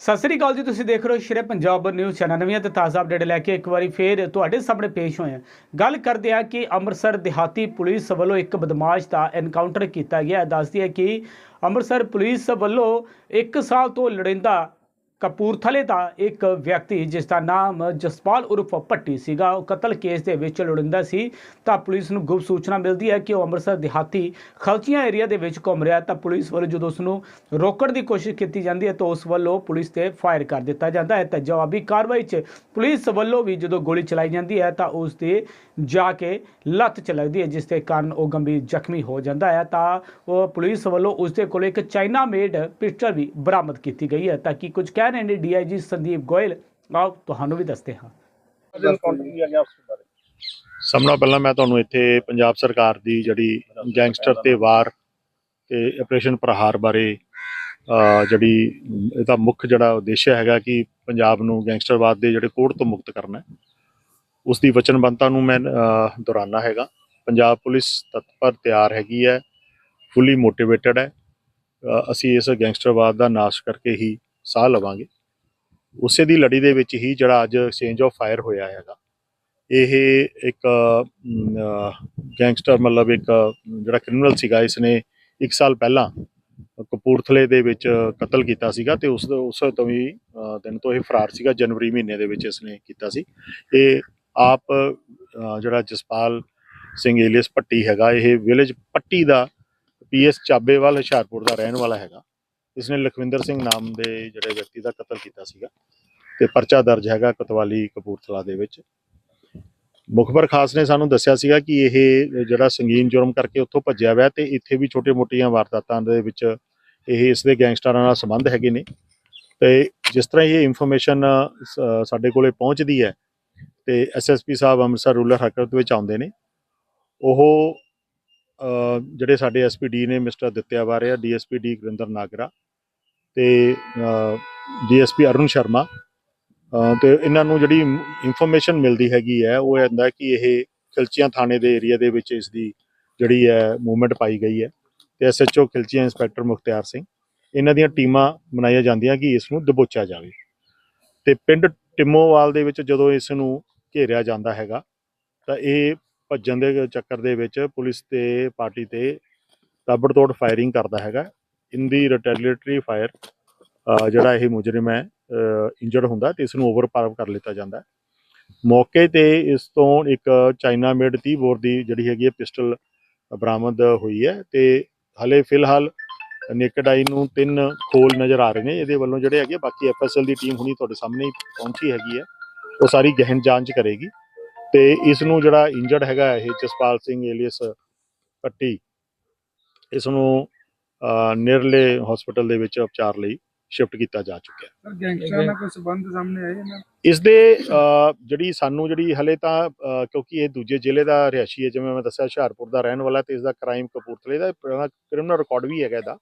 ਸਤਿ ਸ੍ਰੀ ਅਕਾਲ ਜੀ, ਤੁਸੀਂ ਦੇਖ ਰਹੇ ਹੋ ਸ਼੍ਰੀ ਪੰਜਾਬ ਨਿਊਜ਼ ਚੈਨਲ ਨਵੀਆਂ ਤੇ ਤਾਜ਼ਾ ਅਪਡੇਟ ਲੈ ਕੇ ਇੱਕ ਵਾਰੀ ਫੇਰ ਤੁਹਾਡੇ ਸਾਹਮਣੇ ਪੇਸ਼ ਹੋਏ ਹਾਂ। ਗੱਲ ਕਰਦੇ ਹਾਂ ਕਿ ਅੰਮ੍ਰਿਤਸਰ ਦਿਹਾਤੀ ਪੁਲਿਸ ਵੱਲੋਂ ਇੱਕ ਬਦਮਾਸ਼ ਦਾ ਐਨਕਾਊਂਟਰ ਕੀਤਾ ਗਿਆ। ਦੱਸਦੀ ਹੈ ਕਿ ਅੰਮ੍ਰਿਤਸਰ ਪੁਲਿਸ ਵੱਲੋਂ 1 ਸਾਲ ਤੋਂ ਲੜਿੰਦਾ ਕਪੂਰਥਲੇ ਦਾ ਇੱਕ ਵਿਅਕਤੀ ਜਿਸ ਦਾ ਨਾਮ ਜਸਪਾਲ ਉਰਫ ਭੱਟੀ ਸੀਗਾ, ਉਹ ਕਤਲ ਕੇਸ ਦੇ ਵਿੱਚ ਲੁੜਿੰਦਾ ਸੀ। ਤਾਂ ਪੁਲਿਸ ਨੂੰ ਗੁਪਤ ਸੂਚਨਾ ਮਿਲਦੀ ਹੈ ਕਿ ਉਹ ਅੰਮ੍ਰਿਤਸਰ ਦਿਹਾਤੀ ਖਲਚੀਆਂ ਏਰੀਆ ਦੇ ਵਿੱਚ ਘੁੰਮ ਰਿਹਾ ਤਾਂ ਪੁਲਿਸ ਵੱਲੋਂ ਜਦੋਂ ਉਸ ਨੂੰ ਰੋਕਣ ਦੀ ਕੋਸ਼ਿਸ਼ ਕੀਤੀ ਜਾਂਦੀ ਹੈ, ਤਾਂ ਉਸ ਵੱਲੋਂ ਪੁਲਿਸ ਤੇ ਫਾਇਰ ਕਰ ਦਿੱਤਾ ਜਾਂਦਾ ਹੈ। ਤਾਂ ਜਵਾਬੀ ਕਾਰਵਾਈ 'ਚ ਪੁਲਿਸ ਵੱਲੋਂ ਵੀ ਜਦੋਂ ਗੋਲੀ ਚਲਾਈ ਜਾਂਦੀ ਹੈ, ਤਾਂ ਉਸ ਦੇ ਜਾ ਕੇ ਲੱਤ 'ਚ ਲੱਗਦੀ ਹੈ, ਜਿਸ ਦੇ ਕਾਰਨ ਉਹ ਗੰਭੀਰ ਜ਼ਖਮੀ ਹੋ ਜਾਂਦਾ ਹੈ। ਤਾਂ ਉਹ ਪੁਲਿਸ ਵੱਲੋਂ ਉਸ ਦੇ ਕੋਲ ਇੱਕ ਚਾਈਨਾ ਮੇਡ ਪਿਸਟਲ ਵੀ ਬਰਾਮਦ ਕੀਤੀ ਗਈ ਹੈ। ਤਾਂ ਕਿ ਕੁਝ ਕਹਿ ਰਹੇ ਨੇ ਡੀਆਈਜੀ ਸੰਦੀਪ ਗੋਇਲ ਆਓ ਤੁਹਾਨੂੰ ਵੀ ਦੱਸਦੇ ਹਾਂ। ਸਭ ਨਾਲੋਂ ਪਹਿਲਾਂ ਮੈਂ ਤੁਹਾਨੂੰ ਇੱਥੇ ਪੰਜਾਬ ਸਰਕਾਰ ਦੀ ਜਿਹੜੀ ਗੈਂਗਸਟਰ ਤੇ ਵਾਰ ਤੇ ਆਪਰੇਸ਼ਨ ਪ੍ਰਹਾਰ ਬਾਰੇ ਜਿਹੜੀ ਇਹਦਾ ਮੁੱਖ ਜਿਹੜਾ ਉਦੇਸ਼ ਹੈਗਾ ਕਿ ਪੰਜਾਬ ਨੂੰ ਗੈਂਗਸਟਰਵਾਦ ਦੇ ਜਿਹੜੇ ਕੋੜ ਤੋਂ ਮੁਕਤ ਕਰਨਾ ਹੈ ਉਸ ਦੀ ਵਚਨਬੱਧਤਾ ਨੂੰ ਮੈਂ ਅਹ, ਦੁਹਰਾਉਣਾ ਹੈਗਾ। ਪੰਜਾਬ ਪੁਲਿਸ ਤਤਪਰ ਤਿਆਰ ਹੈਗੀ ਹੈ ਫੁੱਲੀ ਮੋਟੀਵੇਟਡ ਹੈ। ਅਸੀਂ ਇਸ ਗੈਂਗਸਟਰਵਾਦ ਦਾ ਨਾਸ਼ ਕਰਕੇ ਹੀ ਸਾਹ ਲਵਾਂਗੇ। ਉਸੇ ਦੀ ਲੜੀ ਦੇ ਵਿੱਚ ਹੀ ਜਿਹੜਾ ਅੱਜ ਐਕਸਚੇਂਜ ਆਫ ਫਾਇਰ ਹੋਇਆ ਹੈਗਾ, ਇਹ ਇੱਕ ਗੈਂਗਸਟਰ ਮਤਲਬ ਇੱਕ, ਜਿਹੜਾ ਕ੍ਰਿਮੀਨਲ ਸੀਗਾ, ਇਸਨੇ 1 ਸਾਲ ਪਹਿਲਾਂ ਕਪੂਰਥਲੇ ਦੇ ਵਿੱਚ ਕਤਲ ਕੀਤਾ ਸੀਗਾ ਤੇ ਉਸ ਉਸ ਤੋਂ ਵੀ ਦਿਨ ਤੋਂ ਇਹ ਫਰਾਰ ਸੀਗਾ, ਜਨਵਰੀ ਮਹੀਨੇ ਦੇ ਵਿੱਚ ਇਸਨੇ ਕੀਤਾ ਸੀ। ਇਹ ਆਪ ਜਿਹੜਾ ਜਸਪਾਲ ਸਿੰਘ ਏਲੀਅਸ ਪੱਟੀ ਹੈਗਾ, ਇਹ ਵਿਲੇਜ ਪੱਟੀ ਦਾ ਪੀਐਸ ਚਾਬੇਵਾਲ ਹੁਸ਼ਿਆਰਪੁਰ ਦਾ ਰਹਿਣ ਵਾਲਾ ਹੈਗਾ। ਇਸ ਨੇ ਲਖਵਿੰਦਰ ਸਿੰਘ ਨਾਮ ਦੇ ਜਿਹੜੇ ਵਿਅਕਤੀ ਦਾ ਕਤਲ ਕੀਤਾ ਸੀਗਾ ਤੇ ਪਰਚਾ ਦਰਜ ਹੈਗਾ ਕਤਵਾਲੀ ਕਪੂਰਥਲਾ ਦੇ ਵਿੱਚ। ਮੁਖਬਰ ਖਾਸ ਨੇ ਸਾਨੂੰ ਦੱਸਿਆ ਸੀਗਾ ਕਿ ਇਹ ਜਿਹੜਾ ਸੰਗੀਨ ਜੁਰਮ ਕਰਕੇ ਉੱਥੋਂ ਭੱਜਿਆ ਹੋਇਆ ਤੇ ਇੱਥੇ ਵੀ ਛੋਟੇ-ਮੋਟੀਆਂ ਵਾਰਦਾਤਾਂ ਦੇ ਵਿੱਚ ਇਹ ਇਸ ਦੇ ਗੈਂਗਸਟਰਾਂ ਨਾਲ ਸੰਬੰਧ ਹੈਗੇ ਨੇ। ਤੇ ਜਿਸ ਤਰ੍ਹਾਂ ਇਹ ਇਨਫੋਰਮੇਸ਼ਨ ਸਾਡੇ ਕੋਲੇ ਪਹੁੰਚਦੀ ਹੈ ਤੇ ਐਸਐਸਪੀ ਸਾਹਿਬ ਅੰਮ੍ਰਿਤਸਰ ਰੂਰਲ ਹਰਕਤ ਵਿੱਚ ਆਉਂਦੇ ਨੇ, ਉਹ ਜਿਹੜੇ ਸਾਡੇ ਐਸਪੀਡੀ ਨੇ ਮਿਸਟਰ ਦਿੱਤਿਆ ਵਾਰਿਆ ਡੀਐਸਪੀ ਡੀ ਗੁਰਿੰਦਰ ਨਾਗਰਾ ਤੇ ਡੀਐਸਪੀ ਅਰੁਣ ਸ਼ਰਮਾ ਅ, ਤੇ ਇਹਨਾਂ ਨੂੰ ਜਿਹੜੀ ਇਨਫੋਰਮੇਸ਼ਨ ਮਿਲਦੀ ਹੈਗੀ ਹੈ ਉਹ ਇਹ ਹੁੰਦਾ ਕਿ ਇਹ ਖਿਲਚੀਆਂ ਥਾਣੇ ਦੇ ਏਰੀਆ ਦੇ ਵਿੱਚ ਇਸ ਦੀ ਜਿਹੜੀ ਹੈ ਮੂਵਮੈਂਟ ਪਾਈ ਗਈ ਹੈ ਤੇ ਐਸਐਚਓ ਖਿਲਚੀਆਂ ਇੰਸਪੈਕਟਰ ਮੁਖਤਿਆਰ ਸਿੰਘ ਇਹਨਾਂ ਦੀਆਂ ਟੀਮਾਂ ਬਣਾਈਆਂ ਜਾਂਦੀਆਂ ਕਿ ਇਸ ਨੂੰ ਦਬੋਚਿਆ ਜਾਵੇ। ਤੇ ਪਿੰਡ ਟਿਮੋਵਾਲ ਦੇ ਵਿੱਚ ਜਦੋਂ ਇਸ ਨੂੰ ਘੇਰਿਆ ਜਾਂਦਾ ਹੈਗਾ ਤਾਂ ਇਹ ਭੱਜਣ ਦੇ ਚੱਕਰ ਦੇ ਵਿੱਚ ਪੁਲਿਸ ਤੇ ਪਾਰਟੀ ਤੇ ਤਾਬੜਤੋੜ ਫਾਇਰਿੰਗ ਕਰਦਾ ਹੈਗਾ। ਇਨ ਦੀ ਰਿਟੈਲੀਏਟਰੀ ਫਾਇਰ ਜਿਹੜਾ ਇਹ ਮੁਜਰਮ ਹੈ ਇੰਜਰਡ ਹੁੰਦਾ ਤੇ ਇਸ ਨੂੰ ਓਵਰਪਾਵਰ ਕਰ ਲਿੱਤਾ ਜਾਂਦਾ ਮੌਕੇ ਤੇ ਇਸ ਤੋਂ ਇੱਕ ਚਾਈਨਾ ਮੇਡ 30 ਬੋਰ ਦੀ ਜਿਹੜੀ ਹੈਗੀ ਹੈ ਪਿਸਟਲ ਬਰਾਮਦ ਹੋਈ ਹੈ ਤੇ ਹਲੇ ਫਿਲਹਾਲ ਨੇਕਡਾਈ ਨੂੰ ਤਿੰਨ ਖੋਲ ਨਜ਼ਰ ਆ ਰਹੇ ਨੇ। ਇਹਦੇ ਵੱਲੋਂ ਜਿਹੜੇ ਹੈਗੇ ਬਾਕੀ ਐਫਐਸਐਲ ਦੀ ਟੀਮ ਹੁਣੀ ਤੁਹਾਡੇ ਸਾਹਮਣੇ ਪਹੁੰਚੀ ਹੈਗੀ ਹੈ। ਉਹ ਸਾਰੀ ਗਹਿਨ ਜਾਂਚ ਕਰੇਗੀ। ਤੇ ਇਸ ਨੂੰ ਜਿਹੜਾ ਇੰਜਰਡ ਹੈਗਾ ਇਹ ਜਸਪਾਲ ਸਿੰਘ ਏਲੀਅਸ ਪੱਟੀ ਇਸ ਨੂੰ ਨੇੜਲੇ ਹਸਪੀਟਲ ਦੇ ਵਿੱਚ ਉਪਚਾਰ ਲਈ ਸ਼ਿਫਟ ਕੀਤਾ ਜਾ ਚੁੱਕਿਆ। ਹੈ ਸਰ ਗੈਂਗਸਟਰ ਨਾਲ ਕੋਈ ਸਬੰਧ ਸਾਹਮਣੇ ਆਏ ਇਹਨਾਂ ਇਸ ਦੇ ਜਿਹੜੀ ਸਾਨੂੰ ਜਿਹੜੀ ਹਲੇ ਤਾਂ ਕਿਉਂਕਿ ਇਹ ਦੂਜੇ ਜ਼ਿਲ੍ਹੇ ਦਾ ਰਿਹਾਇਸ਼ੀ ਹੈ ਜਿਵੇਂ ਮੈਂ ਦੱਸਿਆ ਹੁਸ਼ਿਆਰਪੁਰ ਦਾ ਰਹਿਣ ਵਾਲਾ ਤੇ ਇਸ ਦਾ ਕ੍ਰਾਈਮ ਕਪੂਰਥਲੇ ਦਾ ਕ੍ਰਿਮੀਨਲ ਰਿਕਾਰਡ ਵੀ ਹੈਗਾ ਇਹਦਾ।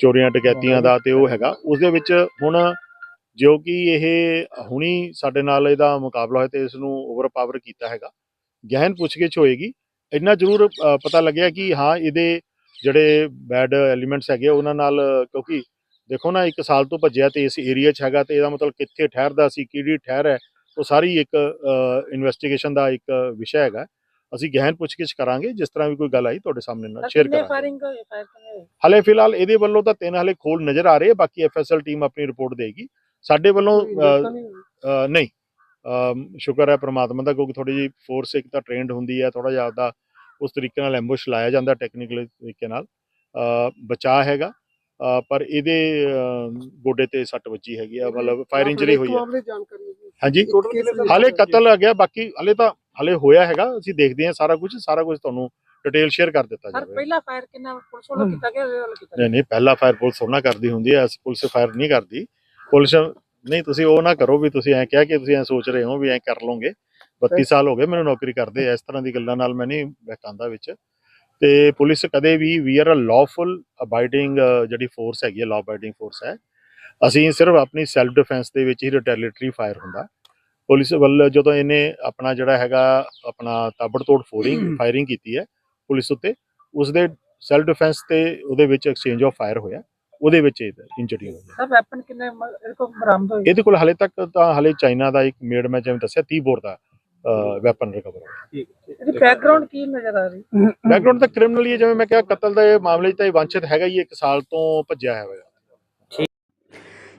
ਚੋਰੀਆਂ ਡਕੈਤੀਆਂ ਦਾ ਤੇ ਉਹ ਹੈਗਾ। ਉਸ ਦੇ ਵਿੱਚ ਹੁਣ ਜੋ ਕਿ ਇਹ ਹੁਣੀ ਸਾਡੇ ਨਾਲ ਇਹਦਾ ਮੁਕਾਬਲਾ ਹੋਇਆ ਤੇ ਇਸ ਨੂੰ ਓਵਰਪਾਵਰ ਕੀਤਾ ਹੈਗਾ। ਗਹਿਨ ਪੁੱਛਗਿੱਛ ਹੋਏਗੀ। ਇੰਨਾ ਜ਼ਰੂਰ ਪਤਾ ਲੱਗਿਆ ਕਿ ਹਾਂ ਇਹਦੇ ਜਿਹੜੇ ਬੈਡ ਐਲੀਮੈਂਟਸ ਹੈਗੇ ਉਹਨਾਂ ਨਾਲ ਕਿਉਂਕਿ ਦੇਖੋ ਨਾ ਇੱਕ ਸਾਲ ਤੋਂ ਭੱਜਿਆ ਤੇ ਇਸ ਏਰੀਆ 'ਚ ਹੈਗਾ ਤੇ ਇਹਦਾ ਮਤਲਬ ਕਿੱਥੇ ਠਹਿਰਦਾ ਸੀ ਕਿਹੜੀ ਠਹਿਰ ਹੈ ਉਹ ਸਾਰੀ ਇੱਕ ਇਨਵੈਸਟੀਗੇਸ਼ਨ ਦਾ ਇੱਕ ਵਿਸ਼ਾ ਹੈਗਾ। ਅਸੀਂ ਗਹਿਨ ਪੁੱਛਗਿੱਛ ਕਰਾਂਗੇ ਜਿਸ ਤਰ੍ਹਾਂ ਵੀ ਕੋਈ ਗੱਲ ਆਈ ਤੁਹਾਡੇ ਸਾਹਮਣੇ ਨਾਲ ਸ਼ੇਅਰ ਕਰਾਂਗੇ। ਹਲੇ ਫਿਲਹਾਲ ਇਹਦੇ ਵੱਲੋਂ ਤਾਂ ਤਿੰਨ ਹਲੇ ਖੋਲ ਨਜ਼ਰ ਆ ਰਹੇ ਬਾਕੀ ਐਫਐਸਐਲ ਟੀਮ ਆਪਣੀ ਰਿਪੋਰਟ ਦੇਗੀ। ਸਾਡੇ ਵੱਲੋਂ ਨਹੀਂ। ਸ਼ੁਕਰ ਹੈ ਪ੍ਰਮਾਤਮਾ ਦਾ ਕਿਉਂਕਿ ਥੋੜੀ ਜਿਹੀ ਫੋਰਸ ਇੱਕ ਤਾਂ ਟ੍ਰੇਨਡ ਹੁੰਦੀ ਹੈ ਥੋੜਾ ਜਿਹਾ ਆਪਦਾ ਉਸ ਤਰੀਕੇ ਨਾਲ ਐਂਬੂਸ਼ ਲਾਇਆ ਜਾਂਦਾ ਟੈਕਨੀਕਲ ਤਰੀਕੇ ਨਾਲ। ਬਚਾਅ ਹੈਗਾ ਪਰ ਇਹਦੇ ਗੋਡੇ ਤੇ ਸੱਟ ਵੱਜੀ ਹੈਗੀ ਆ ਮਤਲਬ ਫਾਇਰ ਇੰਜਰੀ ਹੋਈ ਹੈ ਹਾਂਜੀ। ਹਾਲੇ ਕਤਲ ਆ ਗਿਆ ਬਾਕੀ ਹਾਲੇ ਤਾਂ ਹਾਲੇ ਹੋਇਆ ਹੈਗਾ ਅਸੀਂ ਦੇਖਦੇ ਹਾਂ ਸਾਰਾ ਕੁਝ ਸਾਰਾ ਕੁਝ ਤੁਹਾਨੂੰ ਡਿਟੇਲ ਸ਼ੇਅਰ ਕਰ ਦਿੱਤਾ ਸਰ ਜਾਵੇਗਾ। ਪਹਿਲਾ ਫਾਇਰ ਕਿੰਨਾ ਪੁਲਿਸ ਵੱਲੋਂ ਕੀਤਾ ਗਿਆ ਉਹਦੇ ਵੱਲੋਂ ਕੀਤਾ ਨਹੀਂ ਨਹੀਂ ਪਹਿਲਾ ਫਾਇਰ ਪੁਲਿਸ ਉਹਨਾਂ ਕਰਦੀ ਹੁੰਦੀ ਹੈ ਅਸੀਂ ਪੁਲਿਸ ਫਾਇਰ ਨਹੀਂ ਕਰਦੀ। ਪੁਲਿਸ ਨਹੀਂ ਤੁਸੀਂ ਉਹ ਨਾ ਕਰੋ ਵੀ ਤੁਸੀਂ ਐਂ ਕਿਹਾ ਕਿ ਤੁਸੀਂ ਐਂ ਸੋਚ ਰਹੇ ਹੋ ਵੀ ਐਂ ਕਰ ਲਓਗੇ। 32 ਸਾਲ ਹੋ ਗਏ ਮੈਨੂੰ ਨੌਕਰੀ ਕਰਦੇ ਇਸ ਤਰ੍ਹਾਂ ਦੀ ਗੱਲਾਂ ਨਾਲ ਮੈਂ ਨਹੀਂ ਬਹਿਕਾਂਦਾ ਵਿੱਚ। ਤੇ ਪੁਲਿਸ ਕਦੇ ਵੀ we are a lawful abiding ਜਿਹੜੀ ਫੋਰਸ ਹੈਗੀ ਹੈ ਲਾ ਅਬਾਈਡਿੰਗ ਫੋਰਸ ਹੈ। ਅਸੀਂ ਸਿਰਫ ਆਪਣੀ ਸੈਲਫ ਡਿਫੈਂਸ ਦੇ ਵਿੱਚ ਹੀ ਰਿਟੈਲੀਟਰੀ ਫਾਇਰ ਹੁੰਦਾ। ਪੁਲਿਸ ਵੱਲ ਜਦੋਂ ਇਹਨੇ ਆਪਣਾ ਜਿਹੜਾ ਹੈਗਾ ਆਪਣਾ ਤਾਬੜਤੋੜ ਫੋਰਿੰਗ ਫਾਇਰਿੰਗ ਕੀਤੀ ਹੈ ਪੁਲਿਸ ਉੱਤੇ ਉਸ ਦੇ ਸੈਲਫ ਡਿਫੈਂਸ ਤੇ ਉਹਦੇ ਵਿੱਚ ਐਕਸਚੇਂਜ ਆਫ ਫਾਇਰ ਹੋਇਆ। ਉਹਦੇ ਵਿੱਚ ਇਹ ਇੰਜਰੀ ਹੋਈ ਸਰ ਵੈਪਨ ਕਿੰਨੇ ਇਹਦੇ ਕੋਲ ਬਰਾਮਦ ਹੋਏ ਇਹਦੇ ਕੋਲ ਹਾਲੇ ਤੱਕ ਤਾਂ ਹਾਲੇ ਚਾਈਨਾ ਦਾ ਇੱਕ ਮੇਡ ਮੈਂ ਜਿਵੇਂ ਦੱਸਿਆ 30 ਬੋਰ ਦਾ। ਵੈਪਨ ਰਿਕਵਰ ਹੋਇਆ। ਇਹਦੀ ਬੈਕਗ੍ਰਾਉਂਡ ਕੀ ਨਜ਼ਰ ਆ ਰਹੀ? ਬੈਕਗ੍ਰਾਉਂਡ ਤਾਂ ਕ੍ਰਿਮੀਨਲ ਹੀ ਹੈ ਜਿਵੇਂ ਮੈਂ ਕਿਹਾ ਕਤਲ ਦੇ ਮਾਮਲੇ 'ਚ ਤਾਂ ਇਹ ਵਾਂਛਿਤ ਹੈਗਾ ਹੀ ਹੈ, ਇੱਕ ਸਾਲ ਤੋਂ ਭੱਜਿਆ ਹੋਇਆ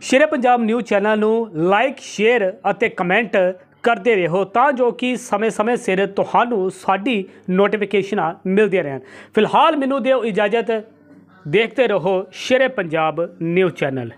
ਸ਼ੇਰੇ ਪੰਜਾਬ ਨਿਊਜ਼ ਚੈਨਲ ਨੂੰ ਲਾਈਕ ਸ਼ੇਅਰ ਅਤੇ ਕਮੈਂਟ ਕਰਦੇ ਰਹੋ ਤਾਂ ਜੋ ਕਿ ਸਮੇਂ-ਸਮੇਂ ਸਿਰ ਤੁਹਾਨੂੰ ਸਾਡੀ ਨੋਟੀਫਿਕੇਸ਼ਨਾਂ ਮਿਲਦੀਆਂ ਰਹਿਣ। ਫਿਲਹਾਲ ਮੈਨੂੰ ਦਿਓ ਇਜਾਜ਼ਤ। ਦੇਖਦੇ ਰਹੋ ਸ਼ੇਰੇ ਪੰਜਾਬ ਨਿਊਜ਼ ਚੈਨਲ।